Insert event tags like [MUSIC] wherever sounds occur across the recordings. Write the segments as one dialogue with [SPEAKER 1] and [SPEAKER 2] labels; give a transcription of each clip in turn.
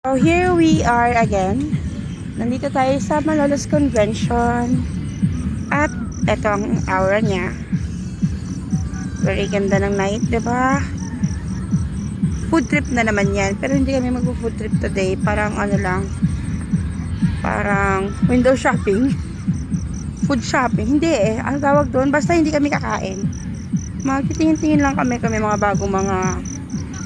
[SPEAKER 1] So here we are again. Nandito tayo sa Malolos Convention. At ito ang aura niya. Very ganda ng night, ba? Food trip na naman yan. Pero hindi kami mag-food trip today. Parang ano lang. Parang window shopping. Food shopping. Hindi eh. Ang tawag doon. Basta hindi kami kakain. Magtitingin-tingin lang kami kami mga bagong mga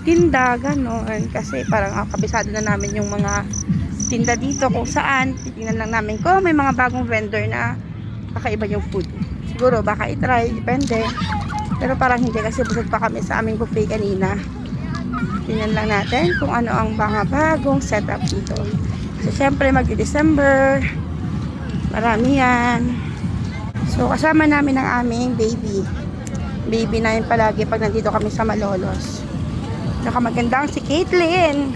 [SPEAKER 1] tinda, ganon. Kasi parang ah, kabisado na namin yung mga tinda dito kung saan. Titingnan lang namin kung may mga bagong vendor na kakaiba yung food. Siguro baka itry, depende. Pero parang hindi kasi busog pa kami sa aming buffet kanina. Tingnan lang natin kung ano ang mga bagong setup dito. So, syempre, mag-December. Marami yan. So, kasama namin ang aming baby. Baby na yun palagi pag nandito kami sa Malolos. Saka magandang si Caitlyn.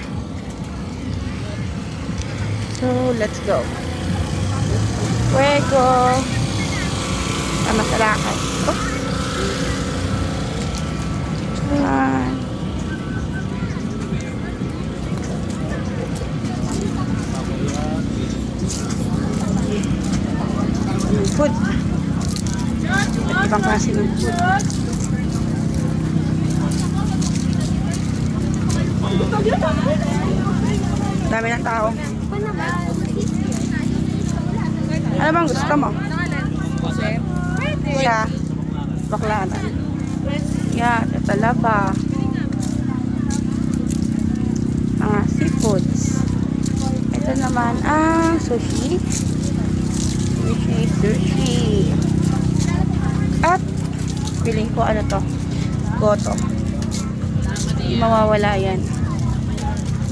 [SPEAKER 1] So, let's go. Fuego. Tama sa lakad. Oh. Ayan. Food. Ibang klase ng food. Dami ng tao. Ano bang gusto mo? Siya. Baklaran. Yan, ito laba. Mga seafoods. Ito naman ang sushi. Sushi, sushi. At, feeling ko ano to? Goto. Mawawala yan.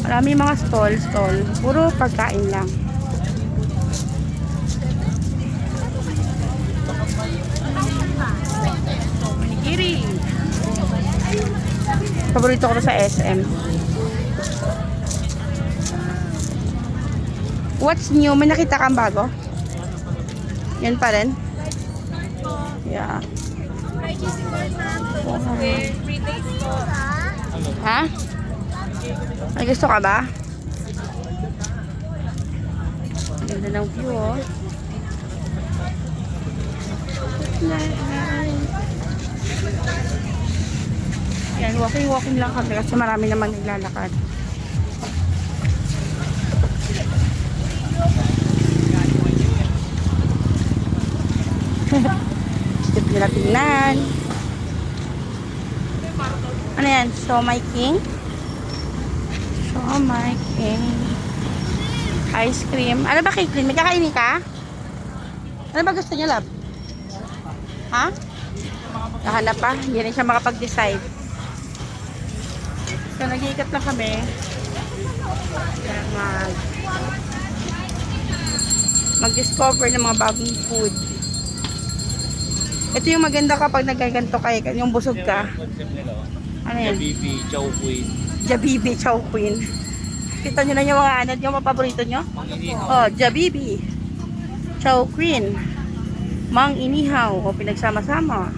[SPEAKER 1] Marami mga stall, stall. Puro pagkain lang. Onigiri. Paborito ko to sa SM. What's new? May nakita kang bago? Yan pa rin? Yeah. Ha? May gusto ka ba? Ang Ganda ng view, oh. Yan, walking-walking lang kami kasi marami naman naglalakad. [LAUGHS] Tip nila tingnan. Ano yan? So, my king? Oh my king. Ice cream. Ano ba, Caitlyn? May kakainin ka? Ano ba gusto niya, love? Ha? Nahanap pa? Hindi rin siya makapag-decide. So, nag-iikat lang kami. Mag mag-discover ng mga bagong food. Ito yung maganda kapag nagkaganto kayo, yung busog ka. Ano yan?
[SPEAKER 2] Bibi, Chow Queen.
[SPEAKER 1] Jabibi Chow Queen. Kita nyo na yung mga ano, yung mga paborito nyo? Oh, Jabibi. Chow Queen. Mang Inihaw. O, pinagsama-sama.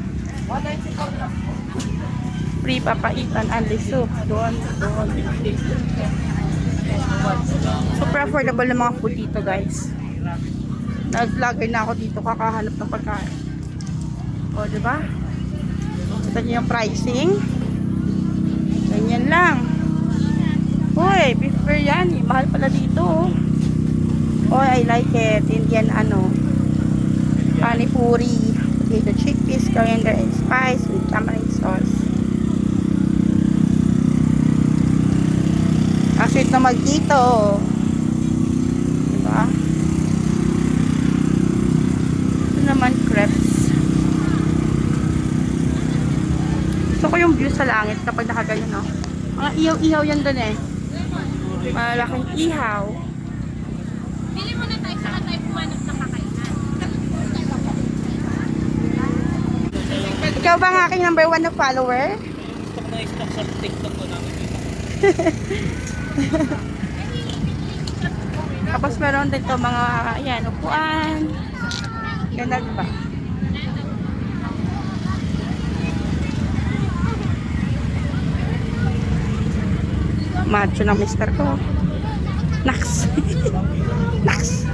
[SPEAKER 1] Free papaitan and soup. Doon, doon. Super affordable ng mga food dito, guys. Nag-vlogger na ako dito, kakahanap ng pagkain. O, di ba? Kita nyo yung pricing. Ganyan lang. Uy, beef biryani. Mahal pala dito. oh. Oh, I like it. Indian ano. Panipuri. Potato chickpeas, coriander and spice with tamarind sauce. Ang sweet naman dito. Diba? Ito naman crepes. Gusto ko yung view sa langit kapag nakaganyan, no? Mga ihaw-ihaw yan dun eh. Malaking ihaw.
[SPEAKER 3] Pili mo na tayo sa tayo pumanap na kakainan.
[SPEAKER 1] Ikaw ba ang aking number one na follower?
[SPEAKER 2] Gusto ko na i-stock sa TikTok ko namin.
[SPEAKER 1] Tapos meron dito mga, ayan, upuan. Ganda diba? Macho ng mister ko. Naks. [LAUGHS] Naks.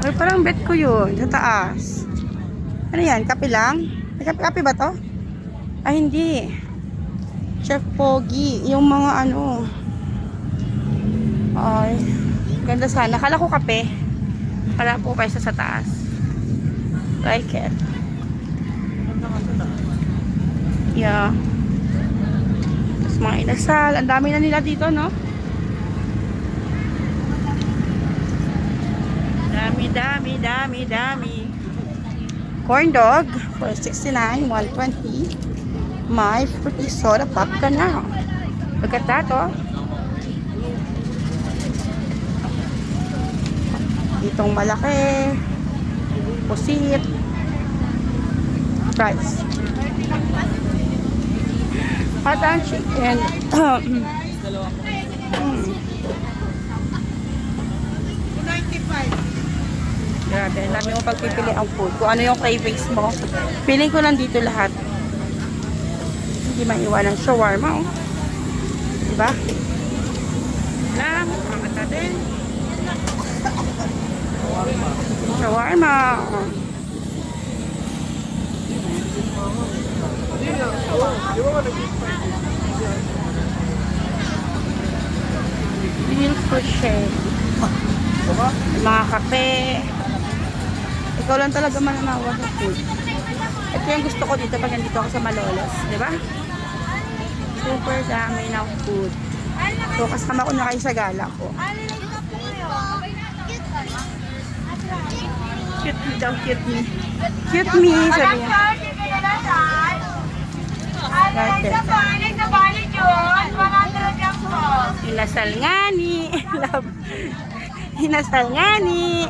[SPEAKER 1] Ay, parang bet ko yun. Sa taas. Ano yan? Kape lang? Kape, kape ba to? Ay, hindi. Chef Pogi. Yung mga ano. Ay. Ganda sana. Kala ko kape. Kala po kayo sa taas. Like it. Yeah. Mga inasal. Ang dami na nila dito, no? Dami, dami, dami, dami. Corn dog, 469, 120. My fruity soda pop ka na. Look at that, oh. Itong malaki. Pusit. Rice. Hot and chicken. Grabe, ang dami mo pagpipili ang food. Kung ano yung cravings mo. Feeling ko nandito lahat. Hindi maiwan ang shawarma, oh. Diba? Lang, ang din. Shawarma. oh. Real shake. Mga kape. Ikaw lang talaga mananawa sa food. Ito yung gusto ko dito pag nandito ako sa Malolos. Di ba? Super dami ng food. So, kasama ko na kayo sa gala ko. Cute me daw, cute me. Cute me, sabi niya. Inasal nga ni. Love. Inasal nga ni.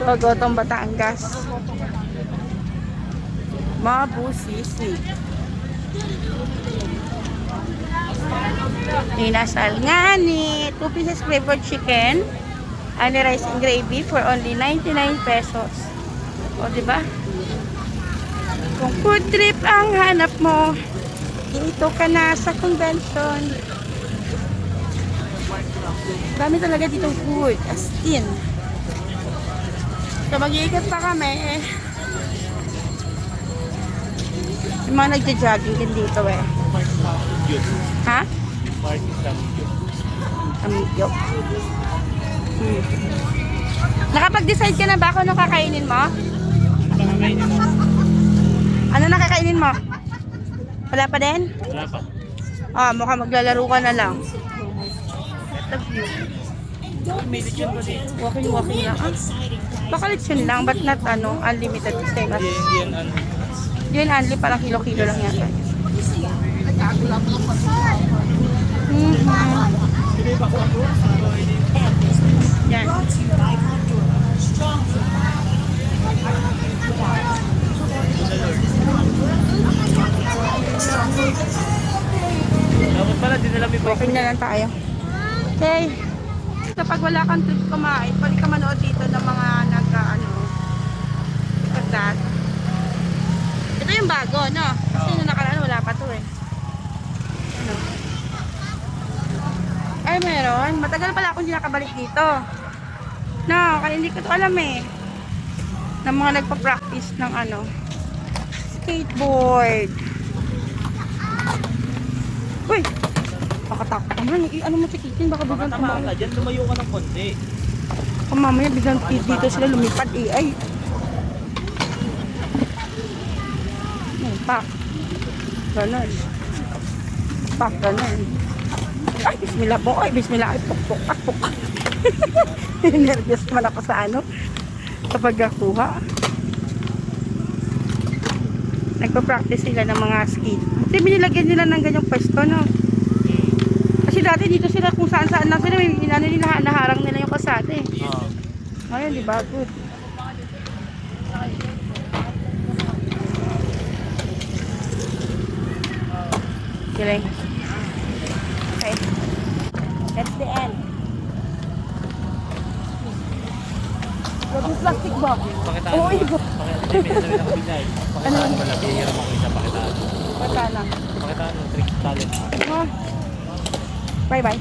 [SPEAKER 1] Gotong Batangas. Mabusisi. Inasal nga ni. 2 pieces flavored chicken. And rice and gravy for only 99 pesos. O, di ba? Kung food trip ang hanap mo, dito ka na sa convention. Dami talaga dito food, as in. So, mag-iikot pa kami. Yung mga nagja-jogging din dito eh. Ha? Amigyo. Hmm. Nakapag-decide ka na ba kung ano kakainin mo?
[SPEAKER 2] Pakakainin mo.
[SPEAKER 1] Ano nakakainin mo? Wala pa din?
[SPEAKER 2] Wala pa.
[SPEAKER 1] Ah, mukhang maglalaro ka na lang.
[SPEAKER 2] May lechon pa din.
[SPEAKER 1] Walking-walking lang. Ah, baka lechon lang, but not ano, unlimited stay.
[SPEAKER 2] Hindi, hindi yan ano.
[SPEAKER 1] Yun, only parang kilo-kilo lang yata. Mhm. Yan.
[SPEAKER 2] Dapat pala, di nila may
[SPEAKER 1] Walking na lang tayo. Okay. Kapag wala kang trip kumain, pwede ka manood dito ng mga nag, ano, look at that. Ito yung bago, no? Kasi nung nakaraan, wala pa to eh. Ano? Ay, meron. Matagal pala akong hindi nakabalik dito. No, kaya hindi ko to alam eh. Ng mga nagpa-practice ng ano, skateboard. Uy! Pakatakot naman. I- ano mo sikitin? Baka
[SPEAKER 2] Baka
[SPEAKER 1] biglang
[SPEAKER 2] tamaan
[SPEAKER 1] tumakas.
[SPEAKER 2] ka dyan, lumayo ka ng konti.
[SPEAKER 1] Kung mamaya biglang dito sila lumipad eh. Ay! Ay, pak. Ganon. Pak, ganon. Ay, bismillah po. Ay, bismillah. Ay, puk, puk, pak, puk. [LAUGHS] Nervous man ako sa ano. Kapag nakuha. Nagpa-practice sila ng mga skate. Kasi binilagyan nila ng ganyang pwesto, no? Kasi dati dito sila kung saan saan lang sila, may inano nila, naharang nila yung kasada eh.
[SPEAKER 2] Oo.
[SPEAKER 1] Ngayon, di ba? Good. Galing. Okay. That's the end. Wag plastic ba?
[SPEAKER 2] Pakitaan
[SPEAKER 1] Oo,
[SPEAKER 2] mo.
[SPEAKER 1] iba.
[SPEAKER 2] Pakitaan mo. May namin nakabigay. Pakitaan mo lang. Bihira mo ko isa. Pakitaan mo.
[SPEAKER 1] Bata na.
[SPEAKER 2] Pakitaan mo. 3. Challenge.
[SPEAKER 1] Ah. Bye-bye.